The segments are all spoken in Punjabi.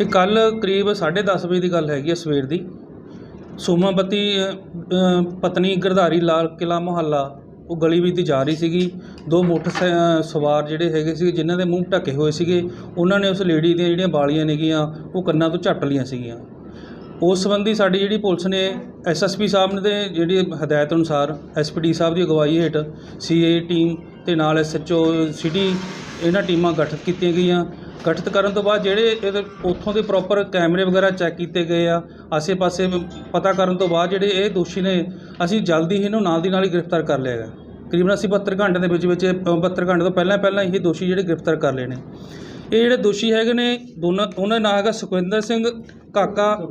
ਇਹ ਕੱਲ ਕਰੀਬ 10:30 ਵਜੇ ਦੀ ਗੱਲ ਹੈਗੀ ਹੈ ਸਵੇਰ ਦੀ। ਸੋਮਾਪਤੀ ਪਤਨੀ ਗਰਧਾਰੀ ਲਾਲ ਕਿਲਾ ਮੁਹੱਲਾ, ਉਹ ਗਲੀ ਵਿੱਚ ਦੀ ਜਾ ਰਹੀ ਸੀਗੀ। ਦੋ ਮੋਟਰ ਸਵਾਰ ਜਿਹੜੇ ਹੈਗੇ ਸੀ ਜਿਨ੍ਹਾਂ ਦੇ ਮੂੰਹ ਢੱਕੇ ਹੋਏ ਸੀਗੇ, ਉਹਨਾਂ ਨੇ ਉਸ ਲੇਡੀ ਦੀਆਂ ਜਿਹੜੀਆਂ ਬਾਲੀਆਂ ਨੇਗੀਆਂ, ਉਹ ਕੰਨਾਂ ਤੋਂ ਝੱਟ ਲਈਆਂ ਸੀਗੀਆਂ। ਉਸ ਸੰਬੰਧੀ ਸਾਡੀ ਜਿਹੜੀ ਪੁਲਿਸ ਨੇ ਐਸਐਸਪੀ ਸਾਹਿਬ ਨੇ ਦੇ ਜਿਹੜੀ ਹਦਾਇਤ ਅਨੁਸਾਰ ਐਸਪੀਡੀ ਸਾਹਿਬ ਦੀ ਅਗਵਾਈ ਹੇਠ ਸੀਏ ਟੀਮ ਤੇ ਨਾਲ ਐਸਐਚਓ ਸਿਟੀ, ਇਹਨਾਂ ਟੀਮਾਂ ਗਠਿਤ ਕੀਤੀਆਂ ਗਈਆਂ। ਗਠਿਤ ਕਰਨ ਤੋਂ ਬਾਅਦ ਜਿਹੜੇ ਇਹਦੇ ਉੱਥੋਂ ਦੇ ਪ੍ਰੋਪਰ ਕੈਮਰੇ ਵਗੈਰਾ ਚੈੱਕ ਕੀਤੇ ਗਏ ਆ ਆਸੇ-ਪਾਸੇ ਪਤਾ ਕਰਨ ਤੋਂ ਬਾਅਦ ਜਿਹੜੇ ਇਹ ਦੋਸ਼ੀ ਨੇ ਅਸੀਂ ਜਲਦੀ ਹੀ ਇਹਨੂੰ ਨਾਲ ਦੀ ਨਾਲ ਹੀ ਗ੍ਰਿਫਤਾਰ ਕਰ ਲਿਆ ਹੈਗਾ। ਕਰੀਬਨ ਅਸੀਂ 72 ਘੰਟੇ ਦੇ ਵਿੱਚ ਵਿੱਚ ਇਹ, 72 ਘੰਟੇ ਤੋਂ ਪਹਿਲਾਂ ਪਹਿਲਾਂ ਇਹ ਦੋਸ਼ੀ ਜਿਹੜੇ ਗ੍ਰਿਫਤਾਰ ਕਰ ਲਏ ਨੇ। ਇਹ ਜਿਹੜੇ ਦੋਸ਼ੀ ਹੈਗੇ ਨੇ ਦੋਨਾਂ ਉਹਨਾਂ ਦਾ ਨਾਂ ਹੈਗਾ ਸੁਖਵਿੰਦਰ ਸਿੰਘ ਕਾਕਾ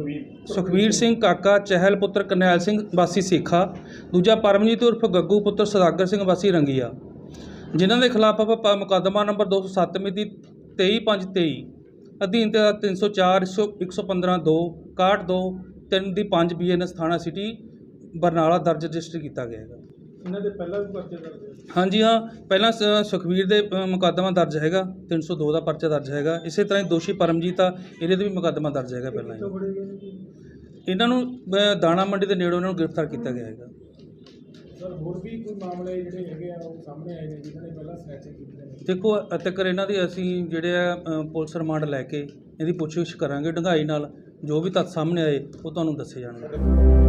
ਸੁਖਵੀਰ ਸਿੰਘ ਕਾਕਾ ਚਹਿਲ ਪੁੱਤਰ ਕਰਨੈਲ ਸਿੰਘ ਵਾਸੀ ਸੇਖਾ ਦੂਜਾ ਪਰਮਜੀਤ ਉਰਫ ਗੱਗੂ ਪੁੱਤਰ ਸਦਾਗਰ ਸਿੰਘ ਵਾਸੀ ਰੰਗੀਆ। ਜਿਨ੍ਹਾਂ ਦੇ ਖਿਲਾਫ ਆਪਾਂ ਪ- ਮੁਕੱਦਮਾ ਨੰਬਰ 207 ਮਿਤੀ 23523 ਅਧੀਨ ਤੇ 304 115 2 61 2 3 ਦੀ 5 ਬੀਐਨਐਸ ਥਾਣਾ ਸਿਟੀ ਬਰਨਾਲਾ ਦਰਜ ਰਜਿਸਟਰ ਕੀਤਾ ਗਿਆ ਹੈਗਾ। ਇਹਨਾਂ ਦੇ ਪਹਿਲਾਂ ਵੀ ਪਰਚੇ ਦਰਜ ਹੈ ਹਾਂਜੀ ਹਾਂ ਪਹਿਲਾਂ ਸ- ਸੁਖਵੀਰ ਦੇ ਅ, ਮੁਕੱਦਮਾ ਦਰਜ ਹੈਗਾ 302 ਦਾ ਪਰਚਾ ਦਰਜ ਹੈਗਾ। ਇਸੇ ਤਰ੍ਹਾਂ ਹੀ ਦੋਸ਼ੀ ਪਰਮਜੀਤ ਆ ਇਹਦੇ ਤੇ ਵੀ ਮੁਕੱਦਮਾ ਦਰਜ ਹੈਗਾ ਪਹਿਲਾਂ ਹੀ। ਕਿੱਥੋਂ ਫੜੇ ਗਏ ਨੇ ਜੀ? ਇਹਨਾਂ ਨੂੰ ਅ, ਦਾਣਾ ਮੰਡੀ ਦੇ ਨੇੜੋਂ ਇਹਨਾਂ ਨੂੰ ਗ੍ਰਿਫਤਾਰ ਕੀਤਾ ਗਿਆ ਹੈਗਾ। ਸਰ ਹੋਰ ਵੀ ਕੋਈ ਮਾਮਲੇ ਜਿਹੜੇ ਹੈਗੇ ਆ ਉਹ ਸਾਹਮਣੇ ਆਏ ਨੇ ਜਿਨ੍ਹਾਂ ਨੇ ਪਹਿਲਾਂ ਸਨੈਚਿੰਗ ਕੀਤੇ ਨੇ? ਦੇਖੋ ਅਤੇਕਰ ਇਹਨਾਂ ਦੀ ਅਸੀਂ ਜਿਹੜੇ ਆ ਅ, ਪੁਲਿਸ ਰਿਮਾਂਡ ਲੈ ਕੇ ਇਹਦੀ ਪੁੱਛਗਿੱਛ ਕਰਾਂਗੇ ਡੂੰਘਾਈ ਨਾਲ। ਜੋ ਵੀ ਤੱਥ ਸਾਹਮਣੇ ਆਏ ਉਹ ਤੁਹਾਨੂੰ ਦੱਸੇ ਜਾਣਗੇ।